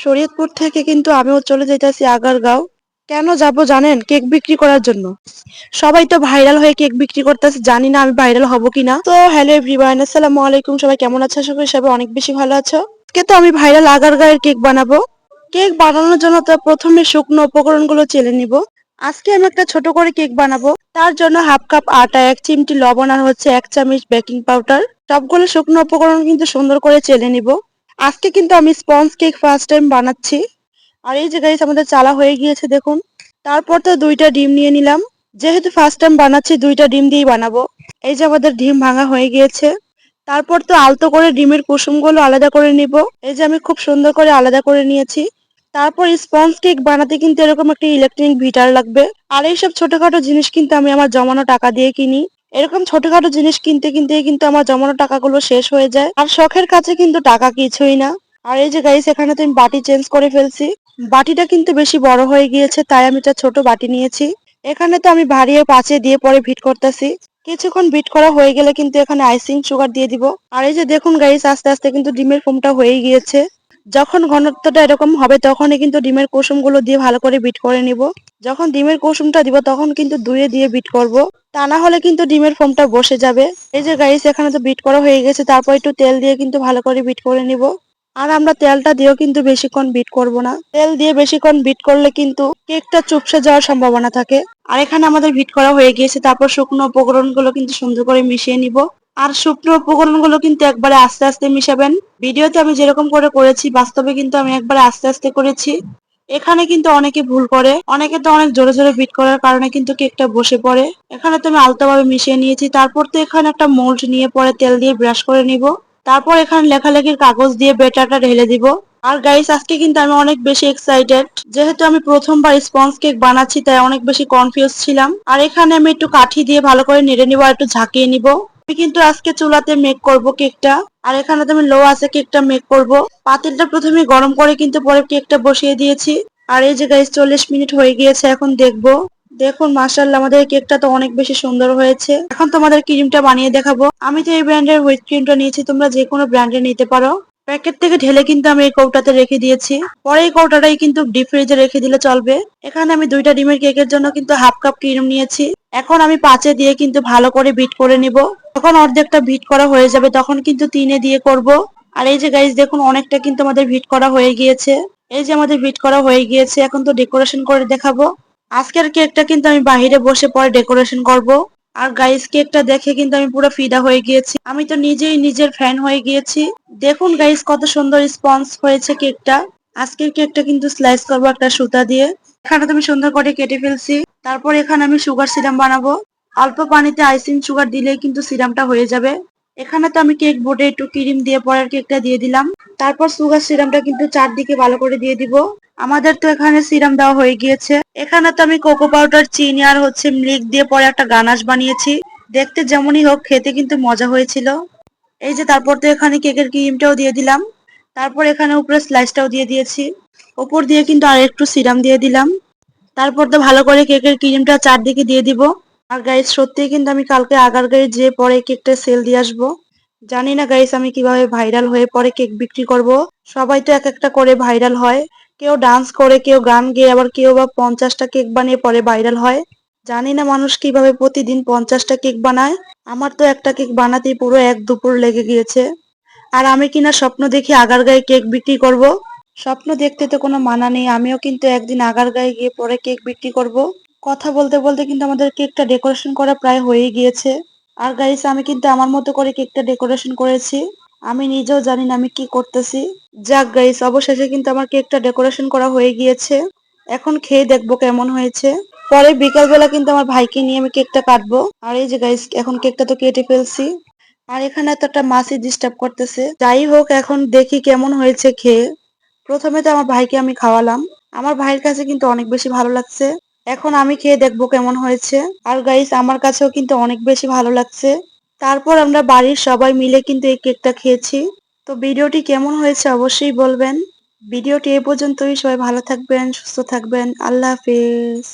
শরীয়তপুর থেকে কিন্তু আমিও চলে যাইতেছি আগারগাঁও। কেন যাব জানেন? কেক বিক্রি করার জন্য। সবাই তো ভাইরাল হয়ে কেক বিক্রি করতেছে, জানি না আমি ভাইরাল হব কিনা। তো হ্যালো এভরিওয়ান, আসসালামু আলাইকুম। সবাই কেমন আছো? করি সবাই অনেক বেশি ভালো আছো। আজকে তো আমি ভাইরাল আগারগাঁয়ের কেক বানাবো। কেক বানানোর জন্য তো প্রথমে শুকনো উপকরণগুলো চেলে নিব। আজকে আমি একটা ছোট করে কেক বানাবো। তার জন্য হাফ কাপ আটা, এক চিমটি লবণ আর হচ্ছে এক চামচ বেকিং পাউডার। সবগুলো শুকনো উপকরণ কিন্তু সুন্দর করে চেলে নিব। আজকে কিন্তু আমি স্পঞ্জ কেক ফার্স্ট টাইম বানাচ্ছি। আর এই যে গাইস আমাদের চালা হয়ে গিয়েছে, দেখুন। তারপর তো দুইটা ডিম নিয়ে নিলাম। যেহেতু ফার্স্ট টাইম বানাচ্ছি, দুইটা ডিম দিয়েই বানাবো। এই যে আমাদের ডিম ভাঙা হয়ে গিয়েছে। তারপর তো আলতো করে ডিমের কুসুমগুলো আলাদা করে নিব। এই যে আমি খুব সুন্দর করে আলাদা করে নিয়েছি। তারপর স্পঞ্জ কেক বানাতে কিন্তু এরকম একটা ইলেকট্রনিক ভিটার লাগবে। আর এইসব ছোটখাটো জিনিস কিন্তু আমি আমার জমানো টাকা দিয়ে কিনি। এরকম ছোটখাটো জিনিস কিনতে কিনতে কিন্তু আমার জমানো টাকাগুলো শেষ হয়ে যায়। আর শখের কাছে কিন্তু টাকা কিছুই না। আর এই যে গাইস এখানে তো আমি বাটি চেঞ্জ করে ফেলছি। বাটিটা কিন্তু বেশি বড় হয়ে গিয়েছে, তাই আমি একটা ছোট বাটি নিয়েছি। এখানে তো আমি ভারিয়ে পাঁচে দিয়ে পরে ভিট করতেছি। কিছুক্ষণ বিট করা হয়ে গেলে কিন্তু এখানে আইসিং সুগার দিয়ে দিব। আর এই যে দেখুন গাইস আস্তে আস্তে কিন্তু ডিমের ফোমটা হয়ে গিয়েছে। যখন ঘনত্বটা এরকম হবে, তখনই কিন্তু ডিমের কুসুমগুলো দিয়ে ভালো করে বিট করে নিব। যখন ডিমের কুসুমটা দিব, তখন কিন্তু দুয়ে দিয়ে বিট করব। তা না হলে কিন্তু ডিমের ফোমটা বসে যাবে। এই যে গাইস এখানে তো বিট করা হয়ে গেছে, তারপর একটু তেল দিয়ে কিন্তু ভালো করে বিট করে নিব। আর আমরা তেলটা দিয়েও কিন্তু বেশিক্ষণ বিট করব না। তেল দিয়ে বেশিক্ষণ বিট করলে কিন্তু কেকটা চুপসে যাওয়ার সম্ভাবনা থাকে। আর এখানে আমাদের বিট করা হয়ে গিয়েছে, তারপর শুকনো উপকরণগুলো কিন্তু সুন্দর করে মিশিয়ে নিব। আর শুকনো উপকরণগুলো কিন্তু একবারে আস্তে আস্তে মিশাবেন। ভিডিওতে আমি যেরকম করে করেছি, বাস্তবে কিন্তু আমি একবারে আস্তে আস্তে করেছি। এখানে কিন্তু অনেকে ভুল করে। অনেকে তো অনেক জোরে জোরে বিট করার কারণে কিন্তু কেকটা বসে পড়ে। এখানে তো আমি আলতোভাবে মিশিয়ে নিয়েছি। তারপর তো এখানে একটা মোল্ড নিয়ে পরে তেল দিয়ে ব্রাশ করে নিব। তারপর এখানে লেখালেখির কাগজ দিয়ে বেটারটা ঢেলে দিব। আর গাইস আজকে কিন্তু আমি অনেক বেশি এক্সাইটেড যেহেতু আমি প্রথমবার স্পঞ্জ কেক বানাচ্ছি, তাই অনেক বেশি কনফিউজ ছিলাম। আর এখানে আমি একটু কাঠি দিয়ে ভালো করে নেড়ে নিব আর একটু ঝাঁকিয়ে নিব। আমি কিন্তু আজকে চুলাতে মেক করব কেকটা। আর এখানে তো আমি লো আছে কেকটা মেক করব। পাতিলটা প্রথমে গরম করে কিন্তু পরে কেকটা বসিয়ে দিয়েছি। আর এই যে গাইস চল্লিশ মিনিট হয়ে গিয়েছে, এখন দেখব। দেখুন মার্শাল্লাহ আমাদের কেকটা তো অনেক বেশি সুন্দর হয়েছে। এখন তোমাদের ক্রিমটা বানিয়ে দেখাবো। আমি তো এই ব্র্যান্ডের হুইট ক্রিমটা নিয়েছি, তোমরা যে কোনো ব্র্যান্ডের নিতে পারো। প্যাকেট থেকে ঢেলে কিন্তু আমি এই কৌটাতে রেখে দিয়েছি। পরে এই কৌটাটাই কিন্তু ডিপ ফ্রিজে রেখে দিলে চলবে। এখানে আমি দুইটা ডিমের কেকের জন্য কিন্তু হাফ কাপ ক্রিম নিয়েছি। এখন আমি পাঁচে দিয়ে কিন্তু ভালো করে বিট করে নিব। যখন অর্ধেকটা বিট করা হয়ে যাবে তখন কিন্তু তিনে দিয়ে করব। আর এই যে গাইজ দেখুন অনেকটা কিন্তু আমাদের ভিট করা হয়ে গিয়েছে। এই যে আমাদের ভিট করা হয়ে গিয়েছে, এখন তো ডেকোরেশন করে দেখাবো। আজকের কেকটা কিন্তু আমি বাহিরে বসে পরে ডেকোরেশন করব। আর গাইস কেকটা দেখে কিন্তু আমি পুরো ফিদা হয়ে গিয়েছি। আমি তো নিজেই নিজের ফ্যান হয়ে গিয়েছি। দেখুন গাইস কত সুন্দর স্পঞ্জ হয়েছে কেকটা আজকের কেকটা কিন্তু স্লাইস করব একটা সুতা দিয়ে। এখানে তো আমি সুন্দর করে কেটে ফেলছি। তারপর এখানে আমি সুগার সিরাম বানাবো। অল্প পানিতে আইসিং সুগার দিলেই কিন্তু সিরামটা হয়ে যাবে। এখানে তো আমি কেক বোর্ডে একটু ক্রিম দিয়ে পরের কেকটা দিয়ে দিলাম। তারপর সুগার সিরামটা কিন্তু চারদিকে ভালো করে দিয়ে দিব। আমাদের তো এখানে সিরাম দেওয়া হয়ে গিয়েছে। এখানে তো আমি কোকো পাউডার, চিনি আর হচ্ছে মিল্ক দিয়ে পরে একটা গানাশ বানিয়েছি। দেখতে যেমনই হোক, খেতে কিন্তু মজা হয়েছিল। এই যে তারপর তো এখানে কেকের ক্রিমটাও দিয়ে দিলাম। তারপর এখানে উপরে স্লাইসটাও দিয়ে দিয়েছি। ওপর দিয়ে কিন্তু আর একটু সিরাম দিয়ে দিলাম। তারপর তো ভালো করে কেকের ক্রিমটা চারদিকে দিয়ে দিব। আর গাইস সত্যি কিন্তু আমি কালকে আগার গায়ে যে পরে কেকটা সেল দিয়ে আসব। জানি না গাইস আমি কীভাবে ভাইরাল হয়ে পরে কেক বিক্রি করব। সবাই তো এক একটা করে ভাইরাল হয়। কেউ ডান্স করে, কেউ গান গেয়ে, আবার কেউ বা পঞ্চাশটা কেক বানিয়ে পরে ভাইরাল হয়। জানি না মানুষ কীভাবে প্রতিদিন পঞ্চাশটা কেক বানায়। আমার তো একটা কেক বানাতেই পুরো এক দুপুর লেগে গিয়েছে। আর আমি কিনা স্বপ্ন দেখি আগার গায়ে কেক বিক্রি করব? স্বপ্ন দেখতে তো কোনো মানা নেই, আমিও কিন্তু একদিন আগার গায়ে গিয়ে পরে কেক বিক্রি করব। কথা বলতে বলতে কিন্তু আমাদের কেকটা ডেকোরেশন করা প্রায় হয়ে গিয়েছে। আর গাইস আমি কিন্তু আমার মতো করে কেকটা ডেকোরেশন করেছি। আমি নিজেও জানি না আমি কি করতেছি। যাক গাইস অবশেষে কিন্তু আমার কেকটা ডেকোরেশন করা হয়ে গিয়েছে। এখন খেয়ে দেখব কেমন হয়েছে। পরে বিকাল বেলা কিন্তু আমার ভাইকে নিয়ে আমি কেকটা কাটবো। আর এই যে গাইস এখন কেকটা তো কেটে ফেলছি। আর এখানে তো একটা মাসি ডিস্টার্ব করতেছে। যাই হোক, এখন দেখি কেমন হয়েছে খেয়ে। প্রথমে তো আমার ভাইকে আমি খাওয়ালাম। আমার ভাইয়ের কাছে কিন্তু অনেক বেশি ভালো লাগছে। এখন আমি খেয়ে দেখব কেমন হয়েছে। আর গাইস আমার কাছেও কিন্তু অনেক বেশি ভালো লাগছে। তারপর আমরা বাড়ির সবাই মিলে কিন্তু এই কেকটা খেয়েছি। তো ভিডিওটি কেমন হয়েছে অবশ্যই বলবেন। ভিডিওটি এ পর্যন্তই। সবাই ভালো থাকবেন, সুস্থ থাকবেন। আল্লাহ হাফিজ।